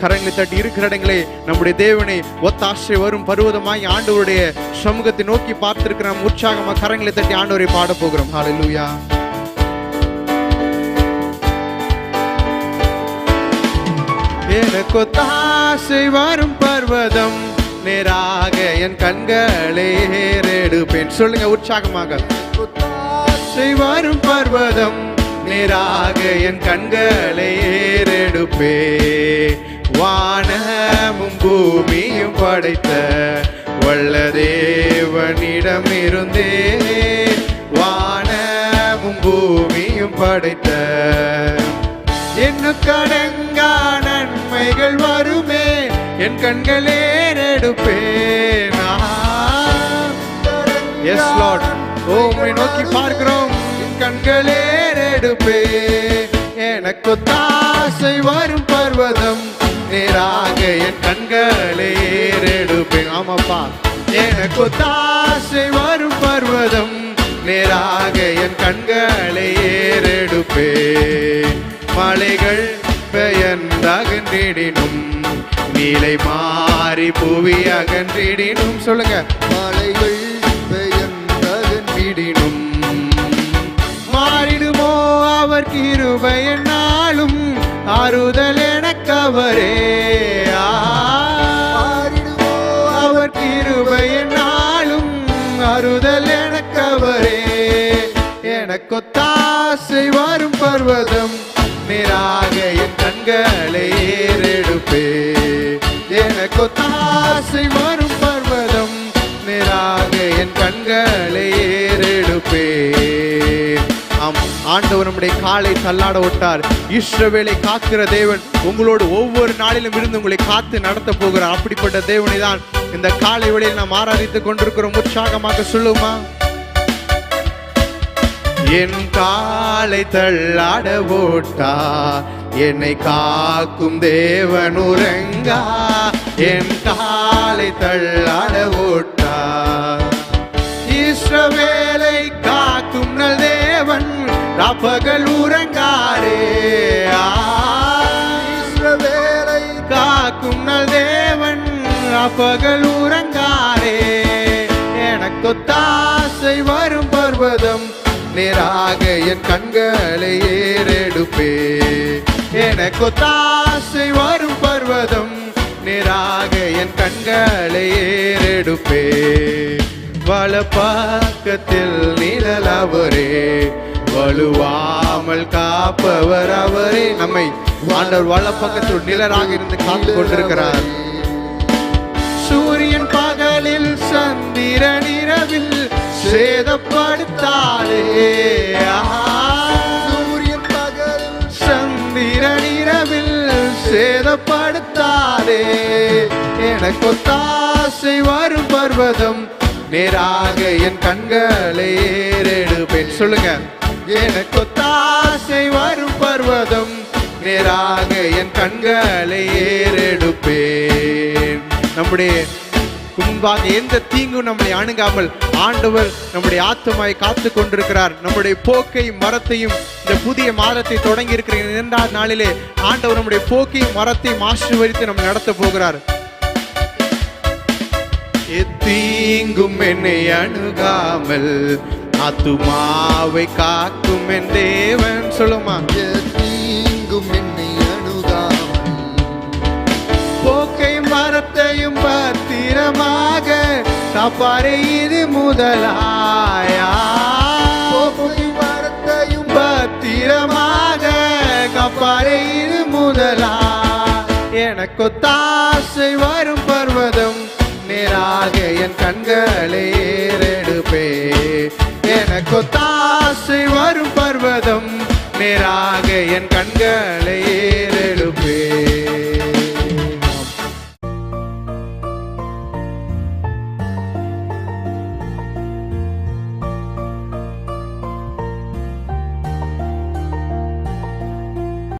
கரங்களை தட்டி இருக்கிற இடங்களே நம்முடைய தேவனை ஒத்த ஆசை வரும் பருவதமாய் ஆண்டவருடைய சமூகத்தை நோக்கி பார்த்திருக்கிற நாம் உற்சாகமா கரங்களை தட்டி ஆண்டவரை பாட போகிறோம். ஹalleluya எனக்கு ஒத்தாசை வரும் பர்வதம் நேராக என் கண்களை ஏறெடுப்பேன். சொல்லுங்க உற்சாகமாக. ஒத்தாசை வரும் பர்வதம் நேராக என் கண்களை ஏறெடுப்பே. வானமும் பூமியும் படைத்த வல்ல தேவனிடம் இருந்தே வானமும் பூமியும் படைத்த எண்ணுக்கடங்கா நன்மைகள் வருமே. என் கண்களே எடுப்பேன் எஸ் லார்ட் ஓ உம்மை நோக்கி பார்க்கிறோம். என் கண்களே எடுப்பே எனக்கு தாசை வரும் பர்வதம் நேராக என் கண்களை ஏறெடுப்பேன் ஆமாப்பா. எனக்கு தாசை வரும் பர்வதம் நேராக என் கண்களை ஏறெடுப்பேன் மலைகள் பெயர்ந்தகன்றிடினும் நீலை மாறி புவி அகன்றிடினும். சொல்லுங்க. மலைகள் அவர் கிருபை என்னாலும் ஆறுதல் எனக்கவரே ஆ. அவர் கிருபை என்னாலும் ஆறுதல் எனக்கவரே எனக்கொத்தாசை வரும் பர்வதம் நேராக என் கண்களை ஏறெடுப்பே. எனக்கொத்தாசை வரும் பர்வதம் நேராக என் கண்களை ஏறெடுப்பே. ஆண்டவர் நம்முடைய காலை தள்ளாட விட்டார். இஸ்ரவேலை காக்கிற தேவன் உங்களோடு ஒவ்வொரு நாளிலும் இருந்து உங்களை காத்து நடத்த போகிறார். அப்படிப்பட்ட தேவனை தான் இந்த காலை வேளையில் நாம் ஆராதித்துக் கொண்டிருக்கிறோம். உற்சாகமாக சொல்லுமா? என் காலை தள்ளாட ஓட்டா என்னை காக்கும் தேவன் உறங்கா. என் காலை தள்ளாட ராப்பகல் உறங்காரே. இஸ்ரவேலை காக்கும் நல் தேவன் ராப்பகல் உறங்காரே எனக்கு தாசை வரும் பர்வதம் நேராக என் கண்களை ஏறெடுப்பே. எனக்கு தாசை வரும் பர்வதம் நேராக என் கண்களை ஏறெடுப்பே. வலப்பாக்கத்தில் நிழல் அவரே வலுவாமல் காப்பவர் அவரே நம்மை. ஆண்டவர் வலப்பக்கத்தில் நிழலாக இருந்து காத்து கொண்டிருக்கிறார். சூரியன் பகலில் சந்திரன் இரவில் சேதப்படுத்தாதே. சூரியன் பகலில் சந்திரன் இரவில் சேதப்படுத்தாதே. எனக்கு தாசை வரும் பர்வதம். நேராக என் கண்களை ஏறெடுப்பேன். சொல்லுங்க. எனக்கு தாசை வரும் பர்வதம் நேராக என் கண்களை ஏறெடுப்பேன். நம்முடைய முன்பாக எந்த தீங்கும் நம்மை அணுகாமல் ஆண்டவர் நம்முடைய ஆத்துமாய் காத்து கொண்டிருக்கிறார். நம்முடைய போக்கையும் மரத்தையும் இந்த புதிய மாதத்தை தொடங்கி இருக்கிற இரண்டாவது நாளிலே ஆண்டவர் நம்முடைய போக்கையும் மரத்தையும் ஆசீர்வதித்து நம்ம நடத்த போகிறார். தீங்கும் என்னை அணுகாமல் ஆத்துமாவை காக்கும் என் தேவன். சொல்லுமா தீங்கும் என்னை அணுகாமல் போக்கை மரத்தையும் பத்திரமாக காப்பாரே இது முதலாயா? போக்கை மரத்தையும் பத்திரமாக காப்பாரே இது முதலா? எனக்கு தாசை வரும் பர்வதம் நேராக என் கண்களை ஏறெடுப்பே. எனக்கு தாசை வரும் பர்வதம் நேராக என் கண்களை ஏறெழுப்பேன்